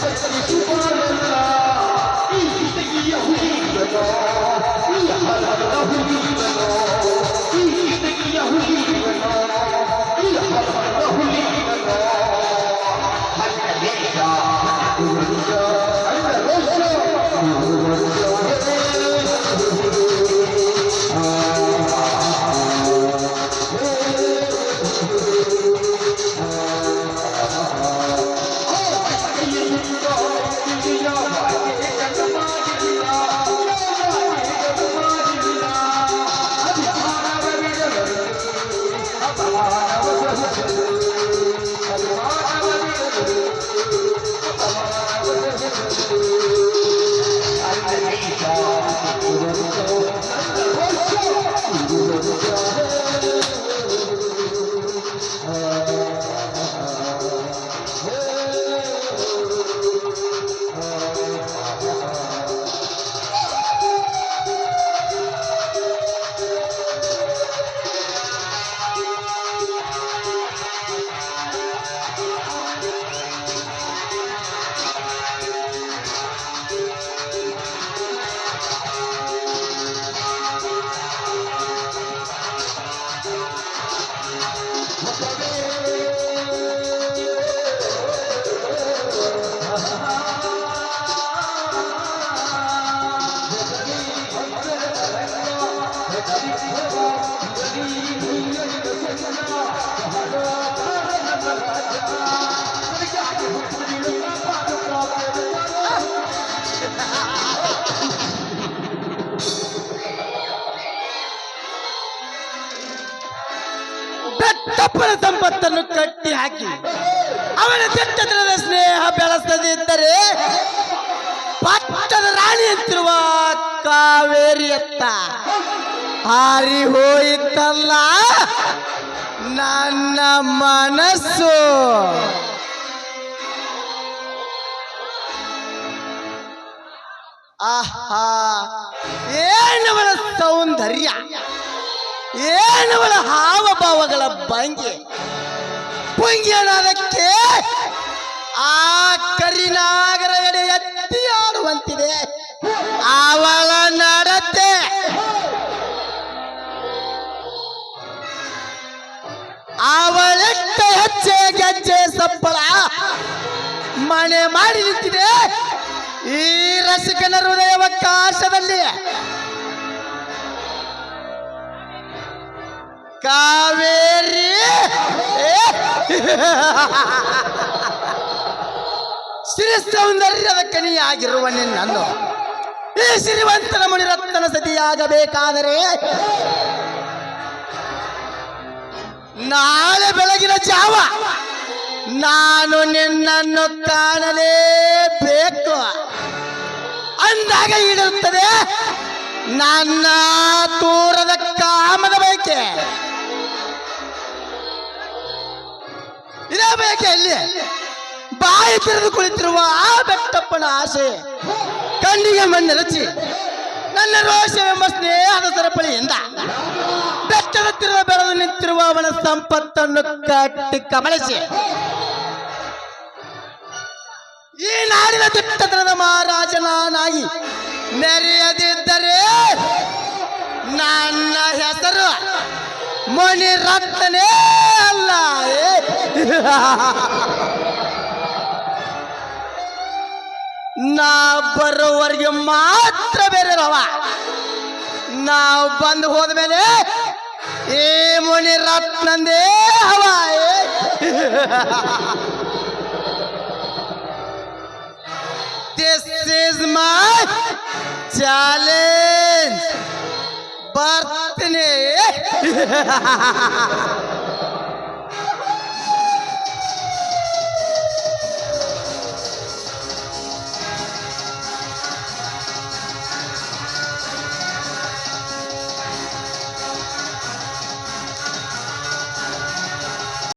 Sixty-two. ಬೆಟ್ಟಪ್ಪನ ಸಂಪತ್ತನ್ನು ಕಟ್ಟಿ ಹಾಕಿ ಅವನ ದಿಟ್ಟತನದ ಸ್ನೇಹ ಬೆಳೆಸದಿದ್ದರೆ ಪಟ್ಟದ ರಾಣಿ ಅಂತಿರುವ ಕಾವೇರಿಯತ್ತ ಹಾರಿ ಹೋಯಿತಲ್ಲ? ನನ್ನ ಮನಸ್ಸು. ಆಹಾ ಏನವಳ ಸೌಂದರ್ಯ? ಏನವಳ ಹಾವಭಾವಗಳ ಭಂಗಿ? ಪುಂಗಿಯನಾದಕ್ಕೆ ಆ ಕರಿನಾಗರ ಎಡೆ ಎತ್ತಿ ಆಡುವಂತಿದೆ. ಅವಳೆಟ್ಟ ಹೆಚ್ಚೆ ಗೆಜ್ಜೆ ಸಪ್ಪಳ. ಮನೆ ಮಾಡಿ ನಿಂತಿದೆ. ಈ ರಸಿಕನ ಹೃದಯವಕಾಶದಲ್ಲಿ ಕಾವೇರಿ. ಶ್ರೀ ಸೌಂದರ್ಯದ ಕನಿಯಾಗಿರುವ ನಿನ್ನನ್ನು ಈ ಶ್ರೀವಂತನ ಮುನಿರತ್ನ ಸತಿಯಾಗಬೇಕಾದರೆ ನಾಳೆ ಬೆಳಗಿನ ಜಾವ. ನಾನು ನಿನ್ನನ್ನು ಕಾಣಲೇಬೇಕು ಅಂದಾಗ ಇಡುತ್ತದೆ ನನ್ನ ತೂರದ ಕಾಮದ ಬಯಕೆ. ಇದೇ ಬಯಕೆ ಅಲ್ಲಿ ಬಾಯಿ ತೆರೆದು ಕುಳಿತಿರುವ ಆ ಬೆಟ್ಟಪ್ಪನ ಆಸೆ. ಕಣ್ಣಿಗೆ ಮಣ್ಣೆರಚಿ ನನ್ನ ರೋಷವೆಂಬ ಸ್ನೇಹದ ಸರಪಳಿಯಿಂದ ಬೆಟ್ಟದ ಬೆಳೆದು ನಿಂತಿರುವ ಅವನ ಸಂಪತ್ತನ್ನು ಕಟ್ಟಿ ಕಬಳಿಸಿ ಈ ನಾಡಿನ ದುಷ್ಟತನದ ಮಹಾರಾಜನಾಗಿ ನೆರೆಯದಿದ್ದರೆ ನನ್ನ ಹೆಸರು ರತ್ನೇ ಅಲ್ಲ. ನಾ ಬರೋವರೆಗೆ ಮಾತ್ರ ಬೇರೆ ರವ. ನಾವು ಬಂದು ಹೋದ್ಮೇಲೆ ಮೇಲೆ ಮುನಿರತ್ನಂದೇ ಹವ ದಿಸ್ This ಮೈ ಚಾಲೆಂಜ್. ಬರ್ತೀನಿ.